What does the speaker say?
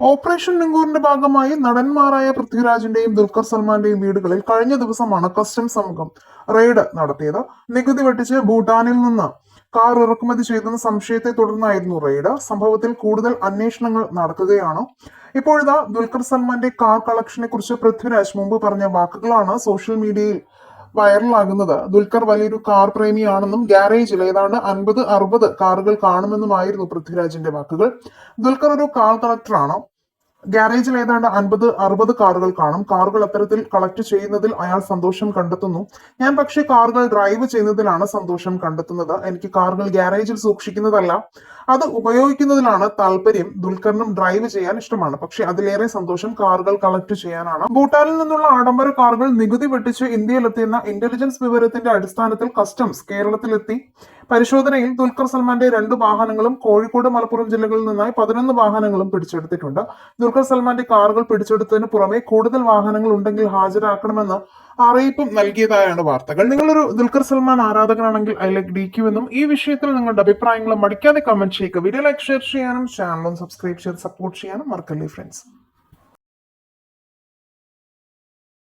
Operation നിങ്കൂറിന്റെ ഭാഗമായി നടന്മാരായ പൃഥ്വിരാജിന്റെയും ദുൽഖർ സൽമാന്റെയും വീടുകളിൽ കഴിഞ്ഞ ദിവസമാണ് കസ്റ്റംസ് സംഘം റെയ്ഡ് നടത്തിയത്. നികുതി വെട്ടിച്ച് ഭൂട്ടാനിൽ നിന്ന് കാർ ഇറക്കുമതി ചെയ്തെന്ന സംശയത്തെ തുടർന്നായിരുന്നു റെയ്ഡ്. സംഭവത്തിൽ കൂടുതൽ അന്വേഷണങ്ങൾ നടക്കുകയാണ്. ഇപ്പോഴിതാ ദുൽഖർ സൽമാന്റെ കാർ കളക്ഷനെ കുറിച്ച് പൃഥ്വിരാജ് മുമ്പ് പറഞ്ഞ വാക്കുകളാണ് സോഷ്യൽ മീഡിയയിൽ വൈറലാകുന്നത്. ദുൽഖർ വലിയൊരു കാർ പ്രേമിയാണെന്നും ഗ്യാരേജിൽ ഏതാണ്ട് അൻപത് അറുപത് കാറുകൾ കാണുമെന്നുമായിരുന്നു പൃഥ്വിരാജിന്റെ വാക്കുകൾ. ദുൽഖർ ഒരു കാർ കളക്ടറാണ് ഗ്യാരേജിൽ ഏതാണ്ട് അൻപത് അറുപത് കാറുകൾ കാണും. കാറുകൾ അത്തരത്തിൽ കളക്ട് ചെയ്യുന്നതിൽ അയാൾ സന്തോഷം കണ്ടെത്തുന്നു. ഞാൻ പക്ഷേ കാറുകൾ ഡ്രൈവ് ചെയ്യുന്നതിലാണ് സന്തോഷം കണ്ടെത്തുന്നത്. എനിക്ക് കാറുകൾ ഗ്യാരേജിൽ സൂക്ഷിക്കുന്നതല്ല. അത് ഉപയോഗിക്കുന്നതിലാണ് താല്പര്യം. ദുൽഖറിനും ഡ്രൈവ് ചെയ്യാൻ ഇഷ്ടമാണ്. പക്ഷെ അതിലേറെ സന്തോഷം കാറുകൾ കളക്ട് ചെയ്യാനാണ്. ഭൂട്ടാനിൽ നിന്നുള്ള ആഡംബര കാറുകൾ നികുതി വെട്ടിച്ച് ഇന്ത്യയിലെത്തിയെന്ന ഇന്റലിജൻസ് വിവരത്തിന്റെ അടിസ്ഥാനത്തിൽ കസ്റ്റംസ് കേരളത്തിലെത്തി. പരിശോധനയിൽ ദുൽഖർ സൽമാന്റെ രണ്ട് വാഹനങ്ങളും കോഴിക്കോട് മലപ്പുറം ജില്ലകളിൽ നിന്നായി പതിനൊന്ന് വാഹനങ്ങളും പിടിച്ചെടുത്തിട്ടുണ്ട്. ദുൽഖർ സൽമാന്റെ കാറുകൾ പിടിച്ചെടുത്തതിന് പുറമെ കൂടുതൽ വാഹനങ്ങൾ ഉണ്ടെങ്കിൽ ഹാജരാക്കണമെന്ന് അറിയിപ്പും നൽകിയതായാണ് വാർത്തകൾ. നിങ്ങളൊരു ദുൽഖർ സൽമാൻ ആരാധകനാണെങ്കിൽ ഐ ലൈക്ക് ഡി ക്യൂ എന്നും ഈ വിഷയത്തിൽ നിങ്ങളുടെ അഭിപ്രായങ്ങളും മടിക്കാതെ കമന്റ് ചെയ്യുക. വീഡിയോ ലൈക്ക് ഷെയർ ചെയ്യാനും ചാനലും സബ്സ്ക്രൈബ് ചെയ്ത് സപ്പോർട്ട് ചെയ്യാനും മറക്കല്ലേ ഫ്രണ്ട്സ്